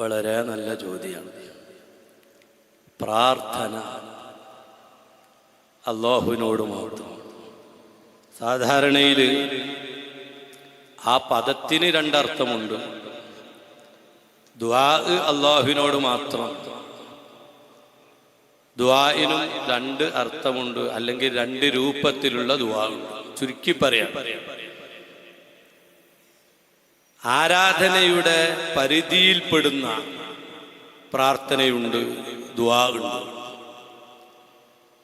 വളരെ നല്ല ചോദ്യമാണ് പ്രാർത്ഥന അള്ളാഹുവിനോട് മാത്രം. സാധാരണയിൽ ആ പദത്തിന് രണ്ടർത്ഥമുണ്ട്. ദ്വാ അള്ളാഹുവിനോട് മാത്രം. ദ്വായിനും രണ്ട് അർത്ഥമുണ്ട് അല്ലെങ്കിൽ രണ്ട് രൂപത്തിലുള്ള ദ്വാ ഉണ്ട്. ചുരുക്കി പറയാം. ആരാധനയുടെ പരിധിയിൽപ്പെടുന്ന പ്രാർത്ഥനയുണ്ട് ദുവാവുണ്ട്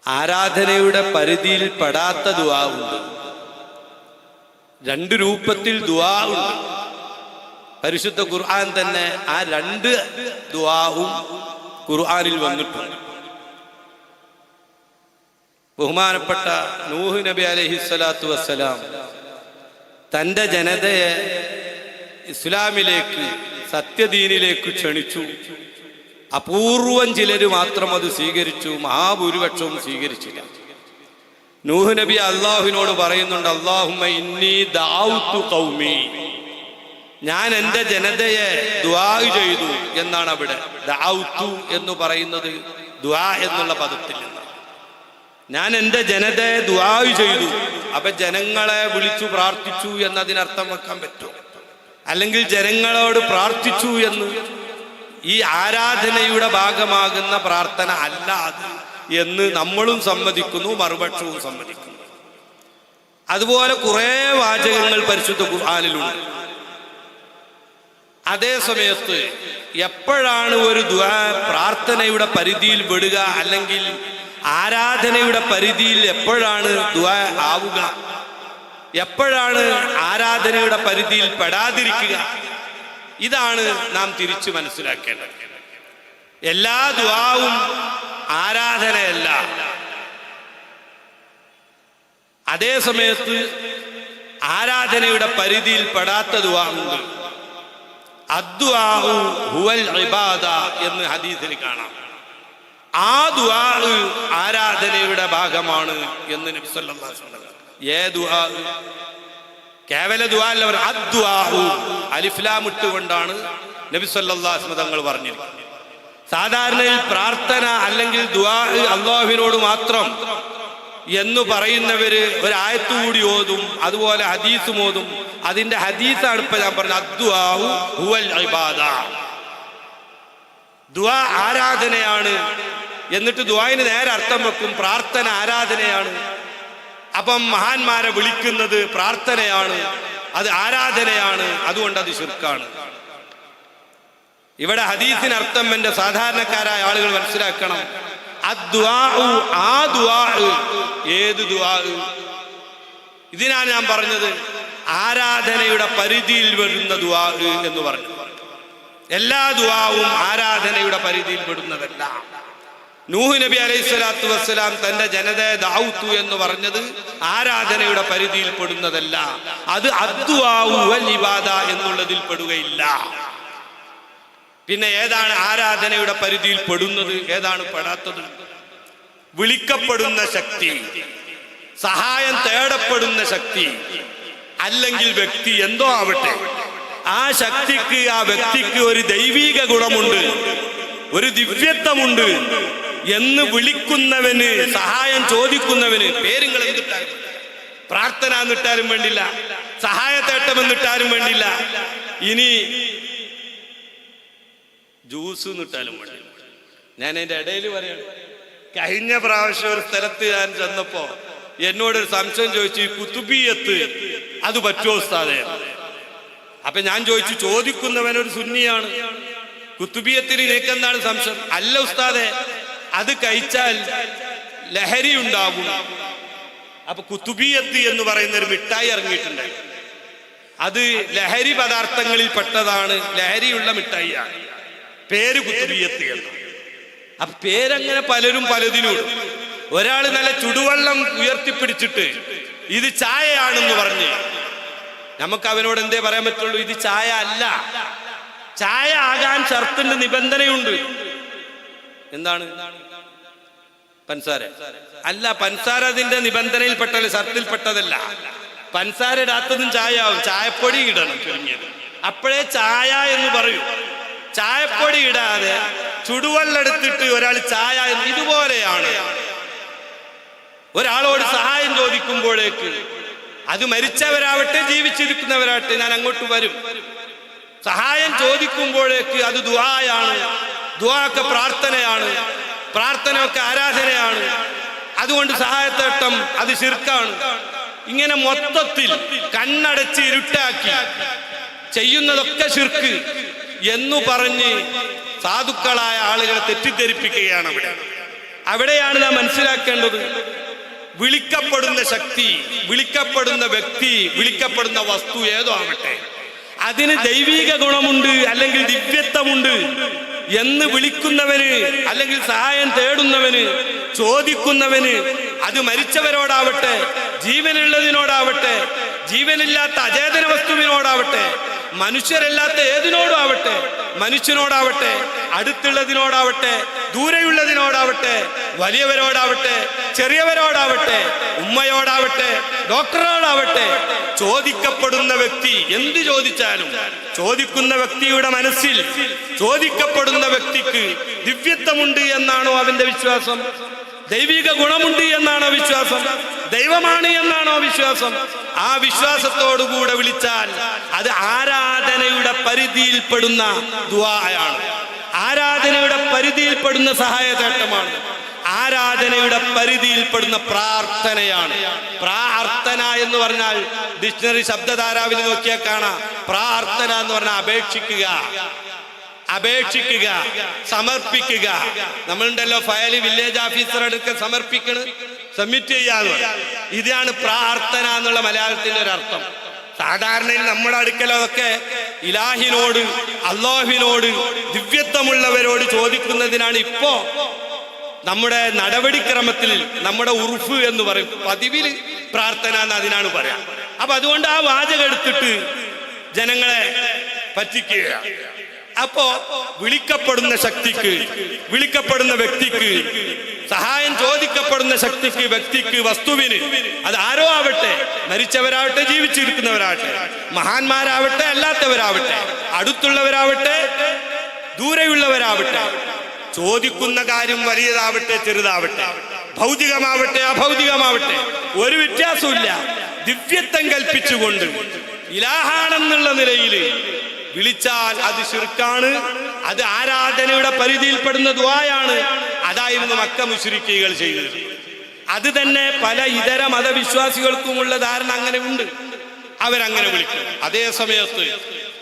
ആരാധനയുടെ പരിധിയിൽ പെടാത്ത ദുവാവുണ്ട് രണ്ട് രൂപത്തിൽ ദുവാവുണ്ട് പരിശുദ്ധ ഖുർആൻ തന്നെ ആ രണ്ട് ദുവാവും ഖുർആാനിൽ വന്നിട്ടുണ്ട്. ബഹുമാനപ്പെട്ട നൂഹ് നബി അലൈഹി സ്വലാത്തു വസ്സലാം തന്റെ ജനതയെ ഇസ്ലാമിലേക്ക് സത്യദീനിലേക്ക് ക്ഷണിച്ചു. അപൂർവം ചിലര് മാത്രം അത് സ്വീകരിച്ചു മഹാഭൂരിപക്ഷവും സ്വീകരിച്ചില്ല. നൂഹ് നബി അള്ളാഹുവിനോട് പറയുന്നുണ്ട് അള്ളാഹുമ ഇന്നി ദാവുത്തു കൗമി ഞാൻ എന്റെ ജനതയെ ദ്വാ ചെയ്തു എന്നാണ് അവിടെ ദാവുത്തു എന്ന് പറയുന്നത് ദ്വാ എന്നുള്ള പദത്തിൽ ഞാൻ എന്റെ ജനതയെ ദ്വാ ചെയ്തു. അപ്പൊ ജനങ്ങളെ വിളിച്ചു പ്രാർത്ഥിച്ചു എന്നതിനർത്ഥം വെക്കാൻ പറ്റുമോ? അല്ലെങ്കിൽ ജനങ്ങളോട് പ്രാർത്ഥിച്ചു എന്ന് ഈ ആരാധനയുടെ ഭാഗമാകുന്ന പ്രാർത്ഥന അല്ല അത് എന്ന് നമ്മളും സമ്മതിക്കുന്നു മറുപക്ഷവും സമ്മതിക്കുന്നു. അതുപോലെ കുറെ വാചകങ്ങൾ പരിശുദ്ധ ഖുർആാനിലുണ്ട്. അതേ സമയത്ത് എപ്പോഴാണ് ഒരു ദുആ പ്രാർത്ഥനയുടെ പരിധിയിൽ പെടുക അല്ലെങ്കിൽ ആരാധനയുടെ പരിധിയിൽ എപ്പോഴാണ് ദുആ ആവുക? എപ്പോഴാണ് ആരാധനയുടെ പരിധിയിൽ പെടാതിരിക്കുക? ഇതാണ് നാം തിരിച്ചു മനസ്സിലാക്കേണ്ടത്. എല്ലാ ദുവാവും ആരാധനയല്ല. അതേ സമയത്ത് ആരാധനയുടെ പരിധിയിൽ പെടാത്ത ദ്വാവുണ്ട് അദ്വാഹു ഹുവൽ ഇബാദ എന്ന് ഹദീസിൽ കാണാം. ആ ദ്വാ ആരാധനയുടെ ഭാഗമാണ് എന്ന് നബി സല്ലല്ലാഹു അലൈഹി വസല്ലം ദുആ? കേവല ദുവാല്ല അല്ല പറഞ്ഞ അദ്വാഹു അലിഫ്ലാം ഇട്ടുകൊണ്ടാണ് നബി അലൈഹി തങ്ങൾ പറഞ്ഞിരിക്കുന്നത് സാധാരണയിൽ പ്രാർത്ഥന അല്ലെങ്കിൽ ദുആ അള്ളാഹുവിനോട് മാത്രം എന്ന് പറയുന്നവര് ഒരായത്തു കൂടി ഓതും അതുപോലെ ഹദീസും ഓതും. അതിന്റെ ഹദീസാണ് ഇപ്പൊ ഞാൻ പറഞ്ഞത്. അദ്വാഹു ഹുവൽ ഇബാദ. ദുആ ആരാധനയാണ്. എന്നിട്ട് ദുവായിന് നേരെ അർത്ഥം വെക്കും പ്രാർത്ഥന ആരാധനയാണ്. അപ്പം മഹാന്മാരെ വിളിക്കുന്നത് പ്രാർത്ഥനയാണ് അത് ആരാധനയാണ് അതുകൊണ്ട് അത് ശുർക്കാണ്. ഇവിടെ ഹദീസിന് അർത്ഥം എന്റെ സാധാരണക്കാരായ ആളുകൾ മനസ്സിലാക്കണം. ഏത് ഇതിനാണ് ഞാൻ പറഞ്ഞത് ആരാധനയുടെ പരിധിയിൽ വരുന്ന ദുവാ എന്ന് പറഞ്ഞു. എല്ലാ ദുവാവും ആരാധനയുടെ പരിധിയിൽ പെടുന്നതല്ല. നൂഹ് നബി അലൈഹി സ്വലാത്തു വസ്സലാം തന്റെ ജനതയെ ദാവുത്തു എന്ന് പറഞ്ഞത് ആരാധനയുടെ പരിധിയിൽ പെടുന്നതല്ല അത് അദ്വാദ എന്നുള്ളതിൽ പെടുകയില്ല. പിന്നെ ഏതാണ് ആരാധനയുടെ പരിധിയിൽ പെടുന്നത് ഏതാണ് പെടാത്തത്? വിളിക്കപ്പെടുന്ന ശക്തി സഹായം തേടപ്പെടുന്ന ശക്തി അല്ലെങ്കിൽ വ്യക്തി എന്തോ ആവട്ടെ. ആ ശക്തിക്ക് ആ വ്യക്തിക്ക് ഒരു ദൈവീക ഗുണമുണ്ട് ഒരു ദിവ്യത്വമുണ്ട്. എന്ന് വിളിക്കുന്നവന് സഹായം ചോദിക്കുന്നവന് പേരുകൾ എന്തിട്ടാലും പ്രാർത്ഥന എന്നിട്ടാലും വേണ്ടില്ല. സഹായത്തേട്ടം എന്നിട്ടാലും വേണ്ടില്ല. ഇനി ജ്യൂസ് എന്നിട്ടാലും വേണ്ടില്ല. ഞാൻ എന്റെ ഇടയിൽ പറയാണ് കഴിഞ്ഞ പ്രാവശ്യം ഒരു സ്ഥലത്ത് ഞാൻ ചെന്നപ്പോ എന്നോട് ഒരു സംശയം ചോദിച്ചു കുത്തുബിയത്ത് അത് പറ്റുമോ ഉസ്താദേ? അപ്പൊ ഞാൻ ചോദിച്ചു ചോദിക്കുന്നവൻ ഒരു സുന്നിയാണ്. കുത്തുബിയത്തിന് നിനക്കെന്താണ് സംശയം? അല്ല ഉസ്താദെ അത് കഴിച്ചാൽ ലഹരി ഉണ്ടാകും. അപ്പൊ കുത്തുബിയത്ത് എന്ന് പറയുന്ന ഒരു മിഠായി ഇറങ്ങിയിട്ടുണ്ട്. അത് ലഹരി പദാർത്ഥങ്ങളിൽ പെട്ടതാണ്. ലഹരിയുള്ള മിഠായിയാണ്. പേര് കുത്തുബിയത്ത് എന്ന്. അപ്പൊ പേരങ്ങനെ പലരും പലതിനും ഒരാൾ നല്ല ചുടുവെള്ളം ഉയർത്തിപ്പിടിച്ചിട്ട് ഇത് ചായയാണെന്ന് പറഞ്ഞ്. നമുക്ക് അവനോട് എന്തേ പറയാൻ പറ്റുള്ളൂ? ഇത് ചായ അല്ല. ചായ ആകാൻ ഷർത്തിന്റെ നിബന്ധനയുണ്ട്. എന്താണ്? പൻസാര. അല്ല പൻസാര അതിന്റെ നിബന്ധനയിൽ പെട്ടല്ല ഷർത്തിൽ പെട്ടതല്ല പൻസാര ഇടാത്തതും ചായ ആവും ചായപ്പൊടി ഇടണം ചുരുങ്ങിയത്. അപ്പോഴേ ചായ എന്ന് പറയൂ. ചായപ്പൊടി ഇടാതെ ചുടുവെള്ളം എടുത്തിട്ട് ഒരാൾ ചായ എന്ന് ഇതുപോലെയാണ്. ഒരാളോട് സഹായം ചോദിക്കുമ്പോഴേക്ക് അത് മരിച്ചവരാവട്ടെ ജീവിച്ചിരിക്കുന്നവരാവട്ടെ ഞാൻ അങ്ങോട്ട് വരും. സഹായം ചോദിക്കുമ്പോഴേക്ക് അത് ദുആയാണ്. ദുആക്കെ പ്രാർത്ഥനയാണ്. പ്രാർത്ഥനയൊക്കെ ആരാധനയാണ്. അതുകൊണ്ട് സഹായത്തേട്ടം അത് ശിർക്കാണ്. ഇങ്ങനെ മൊത്തത്തിൽ കണ്ണടച്ച് ഇരുട്ടാക്കി ചെയ്യുന്നതൊക്കെ ശിർക്ക് എന്നു പറഞ്ഞ് സാധുക്കളായ ആളുകളെ തെറ്റിദ്ധരിപ്പിക്കുകയാണ് അവിടെ. അവിടെയാണ് നാം മനസ്സിലാക്കേണ്ടത്. വിളിക്കപ്പെടുന്ന ശക്തി വിളിക്കപ്പെടുന്ന വ്യക്തി വിളിക്കപ്പെടുന്ന വസ്തു ഏതോ ആവട്ടെ. അതിന് ദൈവീക ഗുണമുണ്ട് അല്ലെങ്കിൽ ദിവ്യത്വമുണ്ട്. എന്ന് വിളിക്കുന്നവന് അല്ലെങ്കിൽ സഹായം തേടുന്നവന് ചോദിക്കുന്നവന് അത് മരിച്ചവരോടാവട്ടെ ജീവനുള്ളതിനോടാവട്ടെ ജീവനില്ലാത്ത അചേതന വസ്തുവിനോടാവട്ടെ മനുഷ്യരല്ലാത്ത ഏതിനോടും ആവട്ടെ മനുഷ്യനോടാവട്ടെ അടുത്തുള്ളതിനോടാവട്ടെ ദൂരെയുള്ളതിനോടാവട്ടെ വലിയവരോടാവട്ടെ ചെറിയവരോടാവട്ടെ ഉമ്മയോടാവട്ടെ ഡോക്ടറോടാവട്ടെ ചോദിക്കപ്പെടുന്ന വ്യക്തി എന്ത് ചോദിച്ചാലും ചോദിക്കുന്ന വ്യക്തിയുടെ മനസ്സിൽ ചോദിക്കപ്പെടുന്ന വ്യക്തിക്ക് ദിവ്യത്വമുണ്ട് എന്നാണോ അവന്റെ വിശ്വാസം? ദൈവിക ഗുണമുണ്ട് എന്നാണോ വിശ്വാസം? ദൈവമാണ് എന്നാണോ വിശ്വാസം? ആ വിശ്വാസത്തോടുകൂടെ വിളിച്ചാൽ അത് ആരാധനയുടെ പരിധിയിൽപ്പെടുന്ന ദുആയാണ്. ആരാധനയുടെ പരിധിയിൽപ്പെടുന്ന സഹായതേട്ടമാണ്. ആരാധനയുടെ പരിധിയിൽപ്പെടുന്ന പ്രാർത്ഥനയാണ്. പ്രാർത്ഥന എന്ന് പറഞ്ഞാൽ ഡിക്ഷണറി ശബ്ദധാരാവിൽ നോക്കിയാൽ കാണാം. പ്രാർത്ഥന എന്ന് പറഞ്ഞാൽ അപേക്ഷിക്കുക. അപേക്ഷിക്കുക. സമർപ്പിക്കുക. നമ്മളുണ്ടല്ലോ ഫയൽ വില്ലേജ് ഓഫീസർ അടുക്ക സമർപ്പിക്കണ്. സബ്മിറ്റ് ചെയ്യാന്ന്. ഇതാണ് പ്രാർത്ഥന എന്നുള്ള മലയാളത്തിന്റെ ഒരു അർത്ഥം. സാധാരണയിൽ നമ്മുടെ അടുക്കലൊക്കെ ഇലാഹിനോട് അള്ളാഹിനോട് ദിവ്യത്വമുള്ളവരോട് ചോദിക്കുന്നതിനാണ് ഇപ്പോ നമ്മുടെ നടപടിക്രമത്തിൽ നമ്മുടെ ഉറുഫ് എന്ന് പറയും. പതിവിൽ പ്രാർത്ഥന എന്ന് അതിനാണ് പറയാം. അപ്പൊ അതുകൊണ്ട് ആ വാചകം എടുത്തിട്ട് ജനങ്ങളെ പറ്റിക്കുക അപ്പോ വിളിക്കപ്പെടുന്ന ശക്തിക്ക് വിളിക്കപ്പെടുന്ന വ്യക്തിക്ക് സഹായം ചോദിക്കപ്പെടുന്ന ശക്തിക്ക് വ്യക്തിക്ക് വസ്തുവിന് അത് ആരോ ആവട്ടെ? മരിച്ചവരാവട്ടെ ജീവിച്ചിരിക്കുന്നവരാവട്ടെ. മഹാന്മാരാവട്ടെ അല്ലാത്തവരാവട്ടെ. അടുത്തുള്ളവരാവട്ടെ ദൂരെയുള്ളവരാവട്ടെ. ചോദിക്കുന്ന കാര്യം വലിയതാവട്ടെ ചെറുതാവട്ടെ. ഭൗതികമാവട്ടെ അഭൗതികമാവട്ടെ. ഒരു വ്യത്യാസമില്ല ദിവ്യത്വം കൽപ്പിച്ചുകൊണ്ട്. ഇലാഹാണെന്നുള്ള നിലയിൽ വിളിച്ചാൽ അത് ശിർക്കാണ് അത് ആരാധനയുടെ പരിധിയിൽപ്പെടുന്ന ദ്വായാണ് അതായിരുന്നു മക്ക മുശ്രിക്കുകൾ ചെയ്തത്. അത് തന്നെ പല ഇതര മതവിശ്വാസികൾക്കുമുള്ള ധാരണ അങ്ങനെ ഉണ്ട്. അവരങ്ങനെ വിളിക്കും. അതേ സമയത്ത്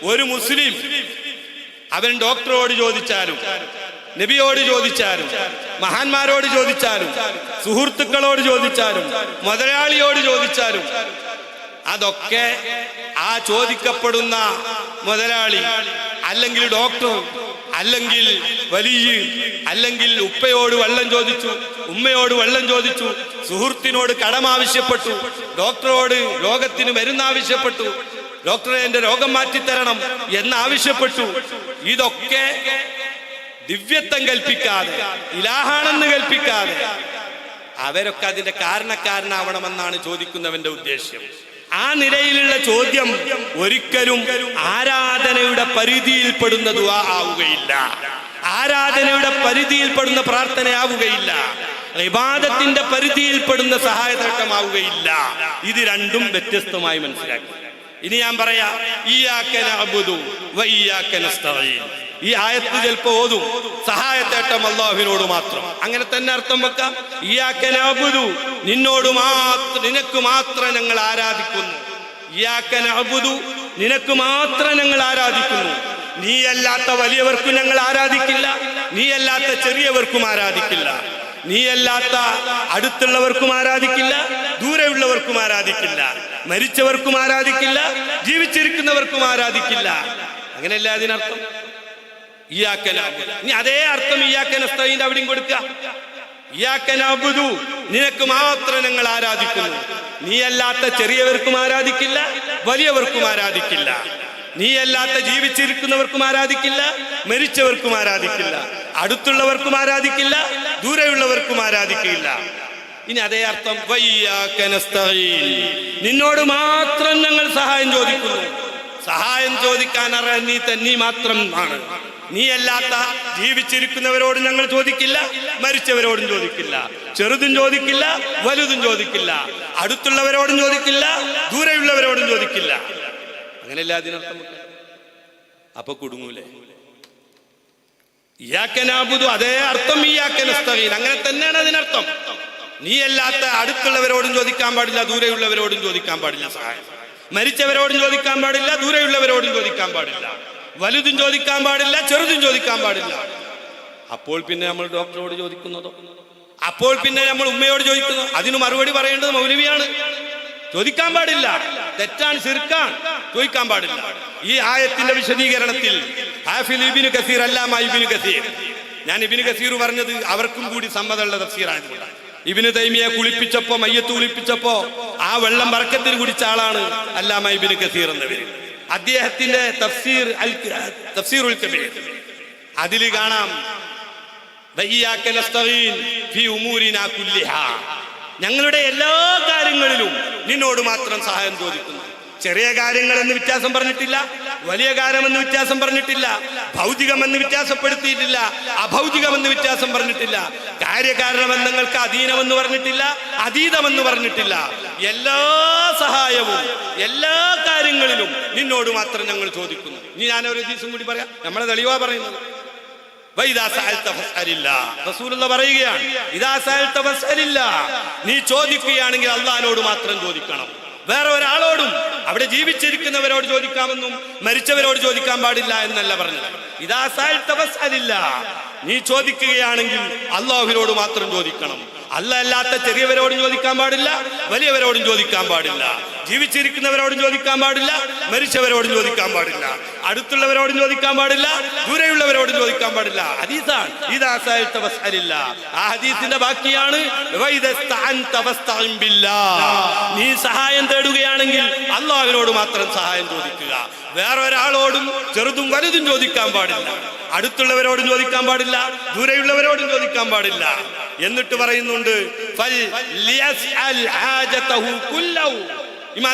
ഒരു മുസ്ലിം അവൻ ഡോക്ടറോട് ചോദിച്ചാലും നബിയോട് ചോദിച്ചാലും മഹാന്മാരോട് ചോദിച്ചാലും സുഹൃത്തുക്കളോട് ചോദിച്ചാലും മുതലാളിയോട് ചോദിച്ചാലും അതൊക്കെ ആ ചോദിക്കപ്പെടുന്ന മുതലാളി അല്ലെങ്കിൽ ഡോക്ടർ അല്ലെങ്കിൽ വലിയ അല്ലെങ്കിൽ ഉപ്പയോട് വെള്ളം ചോദിച്ചു ഉമ്മയോട് വെള്ളം ചോദിച്ചു സുഹൃത്തിനോട് കടം ആവശ്യപ്പെട്ടു ഡോക്ടറോട് രോഗത്തിന് മരുന്ന് ആവശ്യപ്പെട്ടു ഡോക്ടറെ എന്റെ രോഗം മാറ്റിത്തരണം എന്നാവശ്യപ്പെട്ടു ഇതൊക്കെ ദിവ്യത്വം കൽപ്പിക്കാതെ ഇലാഹാണെന്ന് കൽപ്പിക്കാതെ അവരൊക്കെ അതിന്റെ കാരണക്കാരനാവണമെന്നാണ് ചോദിക്കുന്നവന്റെ ഉദ്ദേശ്യം. ആ നിലയിലുള്ള ചോദ്യം ഒരിക്കലും ആരാധനയുടെ പരിധിയിൽപ്പെടുന്ന ദുആ ആവുകയില്ല. ആരാധനയുടെ പരിധിയിൽപ്പെടുന്ന പ്രാർത്ഥനയാവുകയില്ല വിവാദത്തിന്റെ പരിധിയിൽപ്പെടുന്ന സഹായതർക്കമാവുകയില്ല. ഇത് രണ്ടും വ്യത്യസ്തമായി മനസ്സിലാക്കി. ഇനി ഞാൻ പറയാ ഈ ആക്കന വ ഇയ്യാക്ക നസ്തഈൻ. ഈ ആയത്ത് ചിലപ്പോ ഓതും. സഹായത്തേട്ടം അള്ളാഹുവിനോട് മാത്രം. അങ്ങനെ തന്നെ അർത്ഥം വെക്കാം. ഇയാക്ക നഅ്ബുദു. നിന്നോട് മാത്രം നിനക്ക് മാത്രം ഞങ്ങൾ ആരാധിക്കുന്നു. ഇയാക്ക നഅ്ബുദു. നിനക്ക് മാത്രം ഞങ്ങൾ ആരാധിക്കുന്നു. നീ നീയല്ലാത്ത വലിയവർക്കും ഞങ്ങൾ ആരാധിക്കില്ല. നീ നീയല്ലാത്ത ചെറിയവർക്കും ആരാധിക്കില്ല. നീ നീയല്ലാത്ത അടുത്തുള്ളവർക്കും ആരാധിക്കില്ല. ദൂരെയുള്ളവർക്കും ആരാധിക്കില്ല. മരിച്ചവർക്കും ആരാധിക്കില്ല. ജീവിച്ചിരിക്കുന്നവർക്കും ആരാധിക്കില്ല. അങ്ങനെയല്ല അതിനർത്ഥം? ഇനി അതേ അർത്ഥം ഇയാക്കനസ്തീന്റെ അവിടെയും കൊടുക്കുക. ഇയാക്കനാബുദു നിനക്ക് മാത്രം ഞങ്ങൾ ആരാധിക്കുന്നു. നീ അല്ലാത്ത ചെറിയവർക്കും ആരാധിക്കില്ല വലിയവർക്കും ആരാധിക്കില്ല. നീ അല്ലാത്ത ജീവിച്ചിരിക്കുന്നവർക്കും ആരാധിക്കില്ല മരിച്ചവർക്കും ആരാധിക്കില്ല. അടുത്തുള്ളവർക്കും ആരാധിക്കില്ല ദൂരെയുള്ളവർക്കും ആരാധിക്കില്ല. ഇനി അതേ അർത്ഥം. നിന്നോട് മാത്രം ഞങ്ങൾ സഹായം ചോദിക്കുന്നു. സഹായം ചോദിക്കാൻ അറിയാൻ നീ തന്നീ മാത്രം ആണ് നീയല്ലാത്ത ജീവിച്ചിരിക്കുന്നവരോട് ഞങ്ങൾ ചോദിക്കില്ല മരിച്ചവരോടും ചോദിക്കില്ല ചെറുതും ചോദിക്കില്ല വലുതും ചോദിക്കില്ല അടുത്തുള്ളവരോടും ചോദിക്കില്ല ദൂരെയുള്ളവരോടും ചോദിക്കില്ല. അങ്ങനെയല്ല അതിനർത്ഥം അപ്പൊ കുടുങ്ങൂലേ? ഇയാക്കനാബുദു അതേ അർത്ഥം ഇയാക്കനസ്തകീൻ അങ്ങനെ തന്നെയാണ് അതിനർത്ഥം. നീ അല്ലാത്ത അടുത്തുള്ളവരോടും ചോദിക്കാൻ പാടില്ല ദൂരെയുള്ളവരോടും ചോദിക്കാൻ പാടില്ല സഹായം. മരിച്ചവരോടും ചോദിക്കാൻ പാടില്ല ദൂരെയുള്ളവരോടും ചോദിക്കാൻ പാടില്ല. വലുതും ചോദിക്കാൻ പാടില്ല ചെറുതും ചോദിക്കാൻ പാടില്ല. അപ്പോൾ പിന്നെ നമ്മൾ ഡോക്ടറോട് ചോദിക്കുന്നതോ? അപ്പോൾ പിന്നെ നമ്മൾ ഉമ്മയോട് ചോദിക്കുന്നു അതിന് മറുപടി പറയേണ്ടത് മൗലവിയാണ്. ചോദിക്കാൻ പാടില്ല. തെറ്റാണ് ചെറുക്കാൻ ചോദിക്കാൻ പാടില്ല. ഈ ആയത്തിന്റെ വിശദീകരണത്തിൽ ഹാഫിൽ കസീർ അല്ലാമ ഇബിന് കസീർ. ഞാൻ ഇബിന് കസീർ പറഞ്ഞത് അവർക്കും കൂടി സമ്മതമുള്ള തഫ്സീറായതുകൊണ്ടാണ് ഇബിന് തൈമിയെ കുളിപ്പിച്ചപ്പോ മയ്യത്ത് കുളിപ്പിച്ചപ്പോ ആ വെള്ളം വറക്കത്തിൽ കുടിച്ച ആളാണ് അല്ലാമ ഇബിന് കസീർ എന്നവര് അദ്ദേഹത്തിന്റെ തഫ്സീർ അൽ തഫ്സീർ ഉൽ കബീർ. അതിൽ കാണാം. ഞങ്ങളുടെ എല്ലാ കാര്യങ്ങളിലും നിന്നോട് മാത്രം സഹായം ചോദിക്കുന്നു. ചെറിയ കാര്യങ്ങൾ എന്ന് വ്യത്യാസം പറഞ്ഞിട്ടില്ല വലിയ കാര്യമെന്ന് വ്യത്യാസം പറഞ്ഞിട്ടില്ല ഭൗതികമെന്ന് വ്യത്യാസപ്പെടുത്തിയിട്ടില്ല അഭൗതികമെന്ന് വ്യത്യാസം പറഞ്ഞിട്ടില്ല കാര്യകാരണമെന്നങ്ങൾക്ക് അധീനമെന്ന് പറഞ്ഞിട്ടില്ല അതീതമെന്ന് പറഞ്ഞിട്ടില്ല. എല്ലാ സഹായവും എല്ലാ കാര്യങ്ങളിലും നിന്നോട് മാത്രം ഞങ്ങൾ ചോദിക്കുന്നു. ഇനി ഞാൻ ഒരു ദിവസം കൂടി പറയാം. നമ്മളെ തെളിവാ പറയുന്നത്. പറയുകയാണ്. നീ ചോദിക്കുകയാണെങ്കിൽ അള്ളഹാനോട് മാത്രം ചോദിക്കണം. വേറെ ഒരാളോടും അവിടെ ജീവിച്ചിരിക്കുന്നവരോട് ചോദിക്കാമെന്നും മരിച്ചവരോട് ചോദിക്കാൻ പാടില്ല എന്നല്ല പറഞ്ഞത്. ഇദാ തപസ് ഫസ്അലില്ല. നീ ചോദിക്കുകയാണെങ്കിൽ അള്ളാഹുവിനോട് മാത്രം ചോദിക്കണം. അല്ല അല്ലാത്ത ചെറിയവരോടും ചോദിക്കാൻ പാടില്ല വലിയവരോടും ചോദിക്കാൻ പാടില്ല. ജീവിച്ചിരിക്കുന്നവരോടും ചോദിക്കാൻ പാടില്ല മരിച്ചവരോടും ചോദിക്കാൻ പാടില്ല. അടുത്തുള്ളവരോടും ചോദിക്കാൻ പാടില്ല ദൂരെയുള്ളവരോടും ചോദിക്കാൻ പാടില്ല. ഹദീസാണ്. ഇതാസായില്ല. ആ ഹദീസിന്റെ ബാക്കിയാണ്. നീ സഹായം തേടുകയാണെങ്കിൽ അള്ളാഹുവിനോട് മാത്രം സഹായം ചോദിക്കുക. വേറൊരാളോടും ചെറുതും വലുതും ചോദിക്കാൻ പാടില്ല. അടുത്തുള്ളവരോടും ചോദിക്കാൻ പാടില്ല ദൂരെയുള്ളവരോടും ചോദിക്കാൻ പാടില്ല. എന്നിട്ട് പറയുന്നുണ്ട് ഫൽ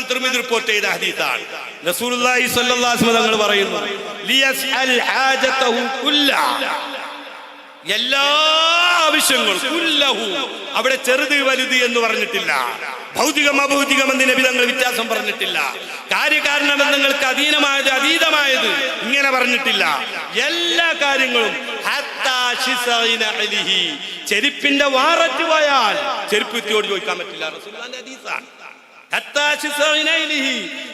തിർമിദ് റിപ്പോർട്ട് ചെയ്ത ഹദീസാണ്. റസൂലുള്ളാഹി സ്വല്ലല്ലാഹു അലൈഹി തങ്ങൾ പറയുന്നു ലിയസ്അൽ ഹാജതഹു കുല്ല എല്ലാ ആവശ്യങ്ങളും കുല്ലഹു. അവിടെ ചെറുത് വലുത് എന്ന് പറഞ്ഞിട്ടില്ല. ഭൗതികം അഭൗതികം എന്ന് നബി തങ്ങൾ വ്യത്യാസം പറഞ്ഞിട്ടില്ല. കാര്യകാരണബന്ധങ്ങൾക്ക് അധീനമായത് അതീതമായത് ഇങ്ങനെ പറഞ്ഞിട്ടില്ല. എല്ലാ കാര്യങ്ങളും. ചെരുപ്പിന്റെ വാററ്റ് പോയാൽ ചെരുപ്പ് കുത്തിയോട് ചോദിക്കാൻ പറ്റില്ല. ഹദീസാണ്.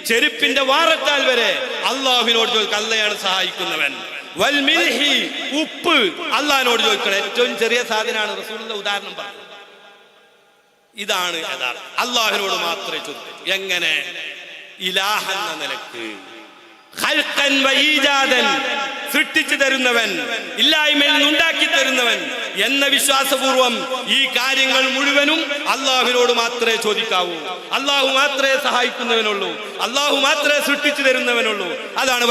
ചെരുപ്പിന്റെ വാറത്താൽ വരെ അള്ളാഹുവിനോട് ചോദിക്കുക അല്ലയാണ് സഹായിക്കുന്നവൻ. വൽ മിൽഹി. ഉപ്പ് അള്ളാഹിനോട് ചോദിക്കണം. ഏറ്റവും ചെറിയ സാധനമാണ് റസൂലിന്റെ ഉദാഹരണം പറഞ്ഞു ഇതാണ് യഥാർത്ഥം. മാത്രമേ ചോദിക്കൂ. എങ്ങനെ? ഇലാഹ എന്ന നിലയ്ക്ക്. സൃഷ്ടിച്ചു തരുന്നവൻ ഇല്ലായ്മയിൽ നിന്നുണ്ടാക്കി തരുന്നവൻ എന്ന വിശ്വാസപൂർവം ഈ കാര്യങ്ങൾ മുഴുവനും അള്ളാഹുവിനോട് മാത്രമേ ചോദിക്കാവൂ. അള്ളാഹു മാത്രമേ സഹായിക്കുന്നവനുള്ളൂ. അള്ളാഹു മാത്രമേ സൃഷ്ടിച്ചു തരുന്നവനുള്ളൂ. അതാണ്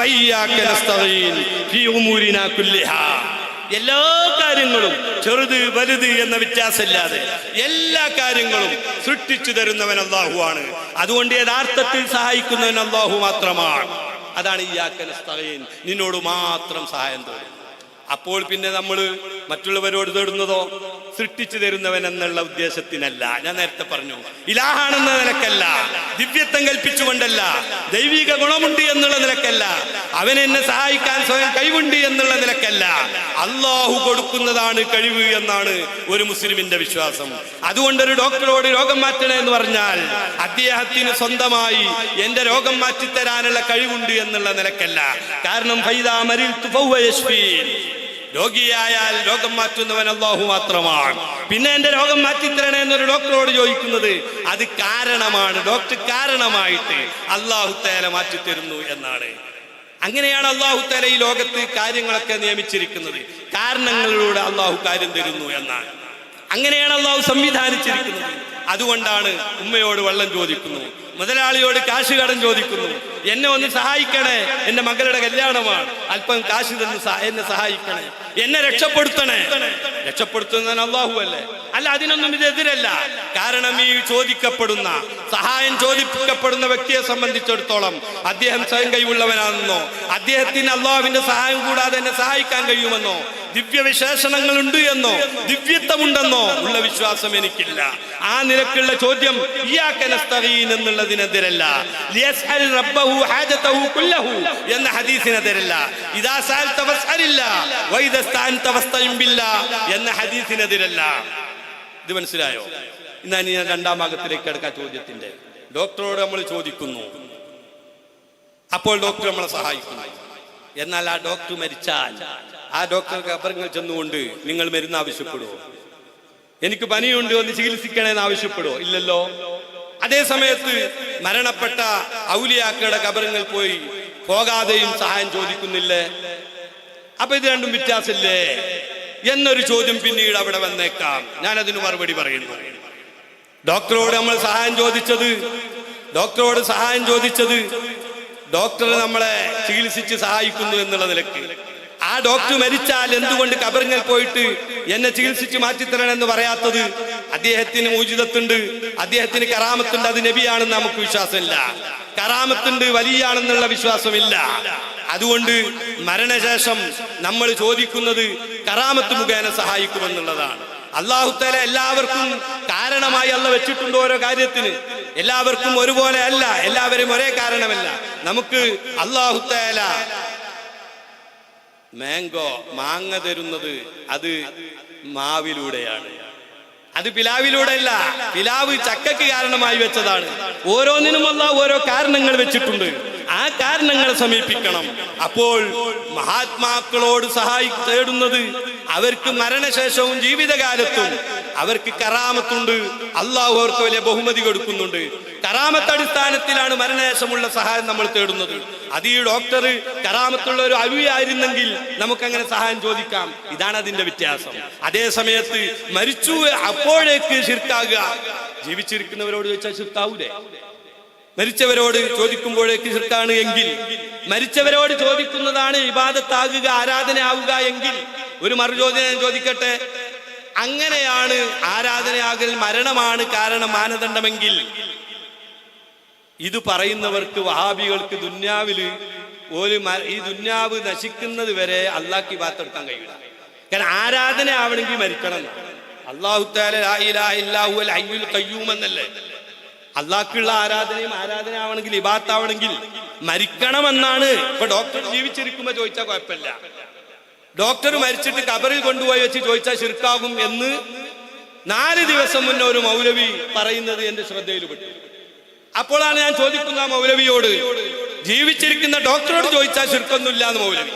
എല്ലാ കാര്യങ്ങളും ചെറുത് വലുത് എന്ന വ്യത്യാസമില്ലാതെ എല്ലാ കാര്യങ്ങളും സൃഷ്ടിച്ചു തരുന്നവൻ അള്ളാഹു ആണ്. അതുകൊണ്ട് യഥാർത്ഥത്തിൽ സഹായിക്കുന്നവൻ അള്ളാഹു മാത്രമാണ്. അതാണ് ഈ ആക്കൽ നിന്നോട് മാത്രം സഹായം തോന്നുന്നത് അപ്പോൾ പിന്നെ നമ്മൾ മറ്റുള്ളവരോട് തേടുന്നതോ സൃഷ്ടിച്ചു തരുന്നവൻ എന്നുള്ള ഉദ്ദേശത്തിനല്ല. ഞാൻ നേരത്തെ പറഞ്ഞു ഇലാഹാണെന്ന നിലക്കല്ല ദിവ്യത്വം കൽപ്പിച്ചുകൊണ്ടല്ല ദൈവിക ഗുണമുണ്ട് എന്നുള്ള നിലക്കല്ല അവൻ എന്നെ സഹായിക്കാൻ സ്വയം കഴിവുണ്ട് എന്നുള്ള നിലക്കല്ല. അള്ളാഹു കൊടുക്കുന്നതാണ് കഴിവ് എന്നാണ് ഒരു മുസ്ലിമിന്റെ വിശ്വാസം. അതുകൊണ്ട് ഒരു ഡോക്ടറോട് രോഗം മാറ്റണേ എന്ന് പറഞ്ഞാൽ അദ്ദേഹത്തിന് സ്വന്തമായി എന്റെ രോഗം മാറ്റിത്തരാനുള്ള കഴിവുണ്ട് എന്നുള്ള നിലക്കല്ല. കാരണം ഫൈദാ. രോഗിയായാൽ രോഗം മാറ്റുന്നവൻ അള്ളാഹു മാത്രമാണ്. പിന്നെ എന്റെ രോഗം മാറ്റിത്തരണേ എന്നൊരു ഡോക്ടറോട് ചോദിക്കുന്നത് അത് കാരണമാണ്. ഡോക്ടർ കാരണമായിട്ട് അള്ളാഹു തേല മാറ്റിത്തരുന്നു എന്നാണ്. അങ്ങനെയാണ് അള്ളാഹു തേല ഈ ലോകത്ത് കാര്യങ്ങളൊക്കെ നിയമിച്ചിരിക്കുന്നത്. കാരണങ്ങളിലൂടെ അള്ളാഹു കാര്യം തരുന്നു എന്നാണ്. അങ്ങനെയാണ് അള്ളാഹു സംവിധാനിച്ചിരിക്കുന്നത്. അതുകൊണ്ടാണ് ഉമ്മയോട് വെള്ളം ചോദിക്കുന്നു. മുതലാളിയോട് കാശ് കടം ചോദിക്കുന്നു. എന്നെ ഒന്ന് സഹായിക്കണേ. എന്റെ മകളുടെ കല്യാണമാണ്. അല്പം കാശ് തന്ന് എന്നെ സഹായിക്കണേ. എന്നെ രക്ഷപ്പെടുത്തണേ. രക്ഷപ്പെടുത്തുന്ന അള്ളാഹു അല്ലേ? അല്ല അതിനൊന്നും ഇതെതിരല്ല കാരണം ഈ ചോദിക്കപ്പെടുന്ന സഹായം ചോദിക്കപ്പെടുന്ന വ്യക്തിയെ സംബന്ധിച്ചിടത്തോളം അദ്ദേഹം സ്വയം കഴിവുള്ളവനാണെന്നോ അദ്ദേഹത്തിന് അള്ളാഹുവിന്റെ സഹായം കൂടാതെ എന്നെ സഹായിക്കാൻ കഴിയുമെന്നോ ദിവ്യവിശേഷണങ്ങൾ ഉണ്ട് എന്നോ ദിവ്യത്വമുണ്ടെന്നോ ഉള്ള വിശ്വാസം എനിക്കില്ല. ആ നിരക്കുള്ള ചോദ്യം എന്നുള്ളതിനെതിരല്ല. എന്ന ഹദീസിനെതിരല്ല. എന്ന ഹദീസിനെതിരല്ല. ഇത് മനസ്സിലായോ? ഇന്നാ ഇനി ഞാൻ രണ്ടാം ഭാഗത്തിലേക്ക് കിടക്കാം ചോദ്യത്തിന്റെ. ഡോക്ടറോട് നമ്മൾ ചോദിക്കുന്നു. അപ്പോൾ ഡോക്ടർ നമ്മളെ സഹായിക്കുന്നു. എന്നാൽ ആ ഡോക്ടർ മരിച്ചാൽ ആ ഡോക്ടർക്ക് അപ്പുറങ്ങൾ ചെന്നുകൊണ്ട് നിങ്ങൾ മരുന്ന് ആവശ്യപ്പെടുമോ എനിക്ക് പനിയുണ്ട് ഒന്ന് ചികിത്സിക്കണേന്ന് ആവശ്യപ്പെടുമോ ഇല്ലല്ലോ. അതേ സമയത്ത് മരണപ്പെട്ട ഔലിയാക്കളുടെ കബറങ്ങൾ പോയി പോകാതെയും സഹായം ചോദിക്കുന്നില്ലേ? അപ്പൊ ഇത് രണ്ടും വ്യത്യാസമില്ലേ? എന്നൊരു ചോദ്യം പിന്നീട് അവിടെ വന്നേക്കാം. ഞാൻ അതിന് മറുപടി പറയുന്നു. ഡോക്ടറോട് നമ്മൾ സഹായം ചോദിച്ചത് ഡോക്ടറോട് സഹായം ചോദിച്ചത് ഡോക്ടർ നമ്മളെ ചികിത്സിച്ച് സഹായിക്കുന്നു എന്നുള്ള നിലയ്ക്ക്. ആ ഡോക്ടർ മരിച്ചാൽ എന്തുകൊണ്ട് കബറിങ്ങൽ പോയിട്ട് എന്നെ ചികിത്സിച്ച് മാറ്റിത്തരണമെന്ന് പറയാത്തത്? അദ്ദേഹത്തിന് ഊചിതത്തുണ്ട് അദ്ദേഹത്തിന് കറാമത്തുണ്ട് അത് നബിയാണെന്ന് നമുക്ക് വിശ്വാസമില്ല. കറാമത്തുണ്ട് വലിയാണെന്നുള്ള വിശ്വാസമില്ല. അതുകൊണ്ട് മരണശേഷം നമ്മൾ ചോദിക്കുന്നത് കറാമത്ത് മുഖേന സഹായിക്കുമെന്നുള്ളതാണ്. അള്ളാഹുത്തല എല്ലാവർക്കും കാരണമായി അല്ല വെച്ചിട്ടുണ്ട് ഓരോ കാര്യത്തിന്. എല്ലാവർക്കും ഒരുപോലെ അല്ല. എല്ലാവരും ഒരേ കാരണമല്ല. നമുക്ക് അള്ളാഹുത്തല മാംഗോ മാങ്ങ തരുന്നത് അത് മാവിലൂടെയാണ്. അത് പിലാവിലൂടെ അല്ല പിലാവ് ചക്കക്ക് കാരണമായി വെച്ചതാണ്. ഓരോന്നിനും ഓരോ കാരണങ്ങൾ വെച്ചിട്ടുണ്ട്. ആ കാരണങ്ങളെ സമീപിക്കണം. അപ്പോൾ മഹാത്മാക്കളോട് സഹായി തേടുന്നത് അവർക്ക് മരണശേഷവും ജീവിതകാലത്തും അവർക്ക് കറാമത്തുണ്ട് അള്ളാഹു അവർക്ക് വലിയ ബഹുമതി കൊടുക്കുന്നുണ്ട്. കറാമത്ത് അടിസ്ഥാനത്തിലാണ് മരണശേഷമുള്ള സഹായം നമ്മൾ തേടുന്നത്. അത് ഈ ഡോക്ടർ കറാമത്തുള്ള ഒരു അവിയായിരുന്നെങ്കിൽ നമുക്കങ്ങനെ സഹായം ചോദിക്കാം. ഇതാണ് അതിന്റെ വ്യത്യാസം. അതേ സമയത്ത് മരിച്ചു അപ്പോഴേക്ക് ശിർക്കാകുക. ജീവിച്ചിരിക്കുന്നവരോട് ചോദിച്ചാൽ ശിർക്കാവൂലേ? മരിച്ചവരോട് ചോദിക്കുമ്പോഴേക്ക് ശിർക്കാണ് എങ്കിൽ മരിച്ചവരോട് ചോദിക്കുന്നതാണ് ഇബാദത്താകുക ആരാധനയാവുക എങ്കിൽ ഒരു മറുചോദ്യം ഞാൻ ചോദിക്കട്ടെ? അങ്ങനെയാണ് ആരാധനയാകൽ മരണമാണ് കാരണം മാനദണ്ഡമെങ്കിൽ. ഇത് പറയുന്നവർക്ക് വഹാബികൾക്ക് ദുന്യാവിൽ ഒരു ഈ ദുന്യാവ് നശിക്കുന്നത് വരെ അള്ളാഹ്ക്ക് വാത്തെടുക്കാൻ കഴിയില്ല. കാരണം ആരാധന ആവണമെങ്കിൽ മരിക്കണം അള്ളാഹുത്താല എന്നല്ലേ? അള്ളാഹ്ക്കുള്ള ആരാധനയും ആരാധന ആവണമെങ്കിൽ ഇബാത്താവണമെങ്കിൽ മരിക്കണമെന്നാണ്. ഇപ്പൊ ഡോക്ടർ ജീവിച്ചിരിക്കുമ്പോ ചോദിച്ചാൽ കുഴപ്പമില്ല. ഡോക്ടർ മരിച്ചിട്ട് കബറിൽ കൊണ്ടുപോയി വെച്ച് ചോദിച്ചാൽ ശിർക്കാകും എന്ന് നാല് ദിവസം മുന്നേ ഒരു മൗലവി പറയുന്നത് എന്റെ ശ്രദ്ധയിൽപ്പെട്ടു. അപ്പോഴാണ് ഞാൻ ചോദിക്കുന്ന മൗലവിയോട് ജീവിച്ചിരിക്കുന്ന ഡോക്ടറോട് ചോദിച്ചാൽ ശിർക്കൊന്നുമില്ല എന്ന് മൗലവി.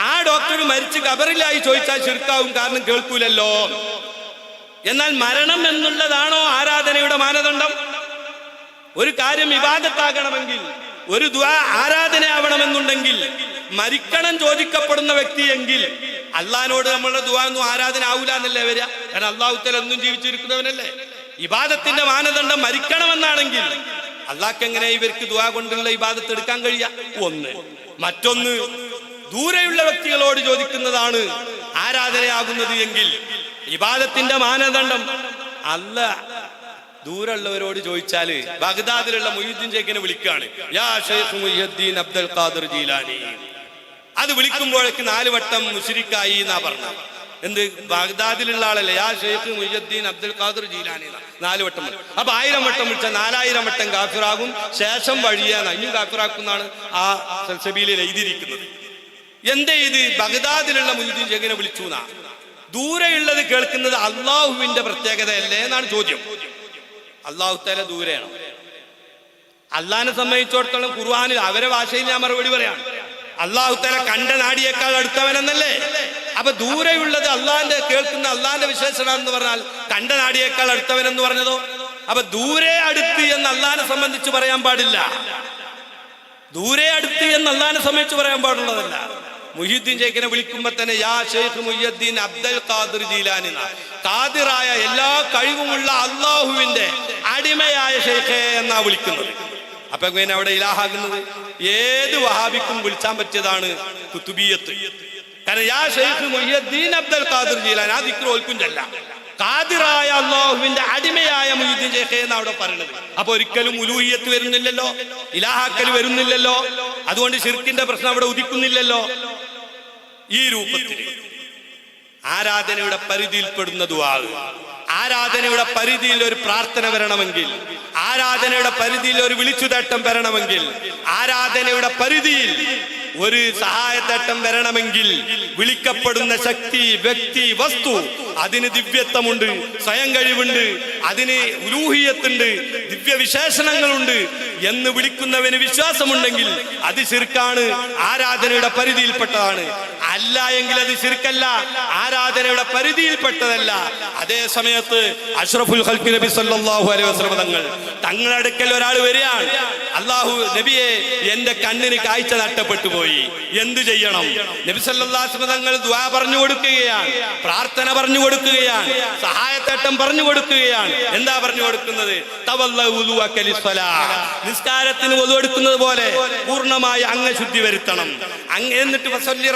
ആ ഡോക്ടർ മരിച്ച് കബറിലായി ചോദിച്ചാൽ ശിർക്കാവും കാരണം കേൾക്കൂലല്ലോ. എന്നാൽ മരണം എന്നുള്ളതാണോ ആരാധനയുടെ മാനദണ്ഡം? ഒരു കാര്യം വിവാദത്താകണമെങ്കിൽ ഒരു ദ്വാ ആരാധനയാവണമെന്നുണ്ടെങ്കിൽ മരിക്കണം ചോദിക്കപ്പെടുന്ന വ്യക്തിയെങ്കിൽ അള്ളഹാനോട് നമ്മളുടെ ദ്വാ ഒന്നും ആരാധന ആവൂല എന്നല്ലേ വരിക? കാരണം അള്ളാഹുത്തൽ എന്നും ജീവിച്ചിരിക്കുന്നവനല്ലേ? ഇബാദത്തിന്റെ മാനദണ്ഡം മരിക്കണമെന്നാണെങ്കിൽ അള്ളാഹ്ക്ക് എങ്ങനെ ഇവർക്ക് ദ്വാ കൊണ്ടുള്ള ഇബാദത്ത് എടുക്കാൻ കഴിയുക ഒന്ന്. മറ്റൊന്ന് ദൂരെയുള്ള വ്യക്തികളോട് ചോദിക്കുന്നതാണ് ആരാധനയാകുന്നത് എങ്കിൽ ഇബാദത്തിന്റെ മാനദണ്ഡം അല്ല ദൂരമുള്ളവരോട് ചോദിച്ചാൽ ബഗ്ദാദിലുള്ള മുഹീദ്ദീൻ ചേക്കിനെ വിളിക്കുകയാണ് യാ ഷെയ്ഖ് മുഹ്യുദ്ദീൻ അബ്ദുൽ ഖാദർ ജീലാനി. അത് വിളിക്കുമ്പോഴേക്ക് നാല് വട്ടം മുഷിരിക്കായി എന്നാ പറഞ്ഞത്. എന്ത്? ബാഗ്ദാദിലുള്ള ആളല്ലേ. യാ ഷെയ്ഖ് മുഹ്യുദ്ദീൻ അബ്ദുൽ ഖാദർ ജീലാനി. നാല് വട്ടം അപ്പൊ ആയിരം വട്ടം വിളിച്ചാൽ നാലായിരം വട്ടം കാഫിറാകും. ശേഷം വഴിയാണ് ഇനിയും കാഫിറാക്കുന്നാണ് ആ സൽസബീലിൽ എഴുതിയിരിക്കുന്നത്. എന്തേ ഇത് ബഗ്ദാദിലുള്ള മുഹ്യുദ്ദീൻ ഷെയ്ഖിനെ വിളിച്ചു എന്നാ. ദൂരെയുള്ളത് കേൾക്കുന്നത് അള്ളാഹുവിന്റെ പ്രത്യേകതയല്ലേ എന്നാണ് ചോദ്യം. അള്ളാഹു തല ദൂരെയാണ് അള്ളാഹിനെ സംബന്ധിച്ചിടത്തോളം ഖുർആാനിൽ അവരെ ഭാഷയിൽ ഞാൻ മറുപടി പറയാണ്. അള്ളാഹുത്തല തല കണ്ട നാടിയേക്കാൾ അടുത്തവനെന്നല്ലേ? അപ്പൊ ദൂരെയുള്ളത് അള്ളാഹിന്റെ കേൾക്കുന്ന അള്ളാഹിന്റെ വിശേഷണം എന്ന് പറഞ്ഞാൽ കണ്ട നാടിയേക്കാൾ അടുത്തവൻ എന്ന് പറഞ്ഞതോ? അപ്പൊ ദൂരെ അടുത്ത് എന്ന് അള്ളാഹിനെ സംബന്ധിച്ച് പറയാൻ പാടില്ല. ദൂരെ അടുത്ത് എന്ന് അള്ളാഹിനെ സംബന്ധിച്ച് പറയാൻ പാടുള്ളതല്ല. മുഹ്യുദ്ദീൻ ഷെയ്ഖിനെ വിളിക്കുമ്പോ തന്നെ യാ Sheikh Muhyiddin Abdul Qadir Jilani. ഖാദിറായ എല്ലാ കഴിവുമുള്ള അള്ളാഹുവിന്റെ അടിമയായ ഷെയ്ഖെ എന്നാ വിളിക്കുന്നത്. അപ്പൊ എങ്ങനെ അവിടെ ഇലാഹാകുന്നത് ഏത് വഹാബിക്കും വിളിച്ചാൻ പറ്റിയതാണ് കുത്തുബിയത്ത് കാരണം യാ Sheikh Muhyiddin Abdul Qadir Jilani. ആ ദിക്ർ ഓൽക്കും ചെല്ലാം ഖാദിറായ അള്ളാഹുവിന്റെ അടിമയായ മുഹീദ്ദീൻ ഷെയ്ഖെ എന്ന് അവിടെ പറയുന്നത് അപ്പൊ ഒരിക്കലും ഉലൂഹിയത്ത് വരുന്നില്ലല്ലോ ഇലാഹാക്കൽ വരുന്നില്ലല്ലോ അതുകൊണ്ട് ഷിർക്കിന്റെ പ്രശ്നം അവിടെ ഉദിക്കുന്നില്ലല്ലോ. ഈ രൂപത്തിൽ. ആരാധനയുടെ പരിധിയിൽപ്പെടുന്ന പരിധിയിൽപ്പെടുന്നതുമാകും ആരാധനയുടെ പരിധിയിൽ ഒരു പ്രാർത്ഥന വരണമെങ്കിൽ ആരാധനയുടെ പരിധിയിൽ ഒരു വിളിച്ചുതേട്ടം വരണമെങ്കിൽ ആരാധനയുടെ പരിധിയിൽ ഒരു സഹായത്തേട്ടം വരണമെങ്കിൽ വിളിക്കപ്പെടുന്ന ശക്തി വ്യക്തി വസ്തു അതിന് ദിവ്യത്വമുണ്ട് സ്വയം കഴിവുണ്ട് അതിന് ഉലൂഹിയത്തുണ്ട് ദിവ്യവിശേഷണങ്ങളുണ്ട് എന്ന് വിളിക്കുന്നവന് വിശ്വാസമുണ്ടെങ്കിൽ അത് ശിർക്കാണ് ആരാധനയുടെ പരിധിയിൽപ്പെട്ടതാണ്. അല്ല എങ്കിൽ അത് ശിർക്കല്ല ആരാധനയുടെ പരിധിയിൽപ്പെട്ടതല്ല. അതേ സമയത്ത് അഷ്റഫുൽ ഖൽഖി നബി സല്ലല്ലാഹു അലൈഹി വസല്ലം തങ്ങൾ തങ്ങളടുക്കൽ ഒരാൾ വരികയാണ്. അള്ളാഹു നബിയെ എന്റെ കണ്ണിന് കാഴ്ച നഷ്ടപ്പെട്ടു പോയി. എന്തു ചെയ്യണം? നബി സല്ലല്ലാഹു തങ്ങൾ ദുആ പറഞ്ഞു കൊടുക്കുകയാണ്. പ്രാർത്ഥന പറഞ്ഞു കൊടുക്കുകയാണ്. സഹായത്തേട്ടം പറഞ്ഞു കൊടുക്കുകയാണ്. എന്താ പറഞ്ഞു കൊടുക്കുന്നത്. നിസ്കാരത്തിന് ഒതു എടുക്കുന്നത് പോലെ പൂർണമായി അംഗശുദ്ധി വരുത്തണം. അങ്ങ് എന്നിട്ട് വസല്ലി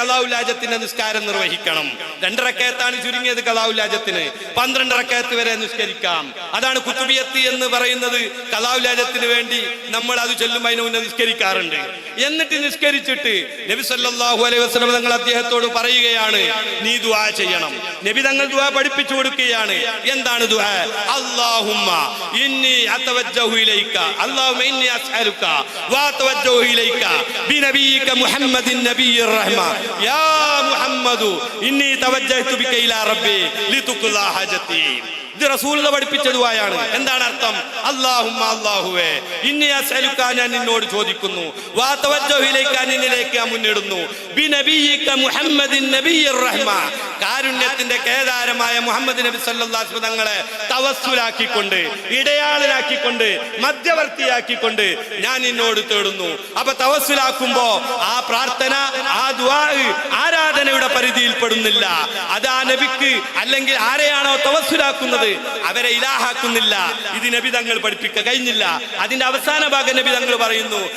കലാവുലാജത്തിന്റെ നിസ്കാരം നിർവഹിക്കണം. രണ്ട് റക്കയത്താണ് ചുരുങ്ങിയത് കലാവുലാജത്തിന് പന്ത്രണ്ടരക്കയത്ത് വരെ നിസ്കരിക്കാം. അതാണ് കുത്തുബിയത്ത് എന്ന് പറയുന്നത്. കലാവുലാജത്തിന് വേണ്ടി നമ്മൾ അത് ചൊല്ലും അതിന് മുന്നേ നിസ്കരിക്കാറുണ്ട്. എന്നിട്ട് നിസ്കരിച്ചിട്ട് നബി സല്ലല്ലാഹു അലൈഹി വസല്ലം തങ്ങൾ അദ്ദേഹത്തോട് പറയുകയാണ് നീ ദുആ ചെയ്യണം. നബി തങ്ങൾ ദുആ പഠിപ്പിച്ചു കൊടുക്കുകയാണ്. എന്താണ് ദുആ? അല്ലാഹുമ്മ ഇന്നി അതവജ്ജഹു ഇലൈക അല്ലാഹുമ്മ ഇന്നി അസ്അലുക വഅതവജ്ജഹു ഇലൈക ബിനബിയിക മുഹമ്മദിൻ നബിയ്യിർ റഹ്മ യാ മുഹമ്മദു ഇന്നി തവജ്ജഹതു ബിക ഇലാ റബ്ബി ലിതുഖ്ലാ ഹാജതി ഇത് റസൂലത പഠിപ്പിച്ചതുമായാണ് എന്താണ് അർത്ഥം? അല്ലാഹുമ്മ അല്ലാഹുവേ ഇന്നി അസ്അലുക ഞാൻ നിന്നോട് ചോദിക്കുന്നു. വഅതവജ്ജഹു ഇലൈക നിന്നിലേക്ക് ഞാൻ മുന്നിടുന്നു. ബിനബിയിക മുഹമ്മദിൻ നബിയർ കാരുണ്യത്തിന്റെ കേദാരമായ മുഹമ്മദ് നബി സല്ലല്ലാഹു തങ്ങളെ തവസ്സുലാക്കിക്കൊണ്ട് ഇടയാളിലാക്കിക്കൊണ്ട് മധ്യവർത്തിയാക്കിക്കൊണ്ട് ഞാൻ നിന്നോട് തേടുന്നു. അപ്പൊ തവസ്സുലാക്കുമ്പോ ആ പ്രാർത്ഥന ആ ദ്വാ ആരാധനയുടെ പരിധിയിൽ പെടുന്നില്ല. അത് ആ നബിക്ക് അല്ലെങ്കിൽ ആരെയാണോ തവസ്സുലാക്കുന്നത് അവരെ ഇലാഹാക്കുന്നില്ല. ഇത് നബി തങ്ങൾ പഠിപ്പിക്കുക കഴിഞ്ഞില്ല. അതിന്റെ അവസാന ഭാഗം നബി തങ്ങൾ പറയുന്നു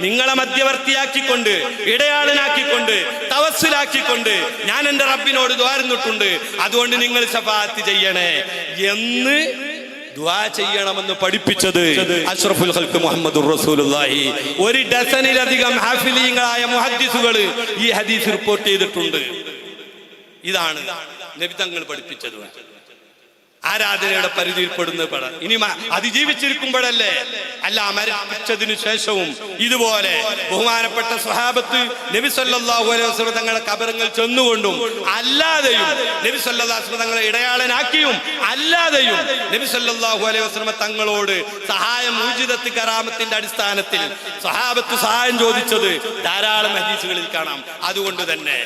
നിങ്ങളെ മധ്യവർത്തിയാക്കിക്കൊണ്ട് ഇടയാളനാക്കിക്കൊണ്ട് തവസ്സിലാക്കിക്കൊണ്ട് ഞാൻ എന്റെ റബ്ബിനോട് ദ്വാരുന്നിട്ടുണ്ട് അതുകൊണ്ട് നിങ്ങൾ ശഫാത്ത് ചെയ്യണേ എന്ന് ദുആ ചെയ്യണമെന്ന് പഠിപ്പിച്ചത് അഷ്റഫുൽ ഖൽക്ക് മുഹമ്മദ് റസൂലുള്ളാഹി. ഒരു ഡസനിലധികം ഹാഫിലീങ്ങളായ മുഹദ്ദിസുകൾ ഈ ഹദീസ് റിപ്പോർട്ട് ചെയ്തിട്ടുണ്ട്. ഇതാണ് നബി തങ്ങൾ പഠിപ്പിച്ചത്. ആരാധനയുടെ പരിധിയിൽപ്പെടുന്ന പട. ഇനി അതിജീവിച്ചിരിക്കുമ്പോഴല്ലേ? അല്ല മരിച്ചതിനു ശേഷവും ഇതുപോലെ ബഹുമാനപ്പെട്ട സ്വഹാബത്ത് നബി സല്ലല്ലാഹു അലൈഹി കബറങ്ങൾ ചെന്നുകൊണ്ടും അല്ലാതെയും നബി സല്ലല്ലാഹു അലൈഹി വസല്ലം തങ്ങളെ ഇടയാളനാക്കിയും അല്ലാതെയും നബിസല്ലാഹു അലൈഹി വസ്ലമ തങ്ങളോട് സഹായം ഊർജിതത്തി കറാമത്തിന്റെ അടിസ്ഥാനത്തിൽ സ്വഹാബത്ത് സഹായം ചോദിച്ചത് ധാരാളം ഹദീസുകളിൽ കാണാം. അതുകൊണ്ട് തന്നെ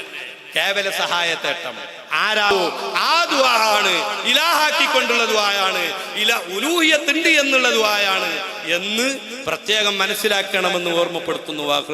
കേവല സഹായത്തേട്ടം. ആരാവോ ആ ദുവാണ് ഇലാഹാക്കിക്കൊണ്ടുള്ള ദുആയാണ് ഇല ഉലൂഹിയത്തുണ്ട് എന്നുള്ള ദുആയാണ് എന്ന് പ്രത്യേകം മനസ്സിലാക്കണമെന്ന് ഓർമ്മപ്പെടുത്തുന്നു വാക്ക്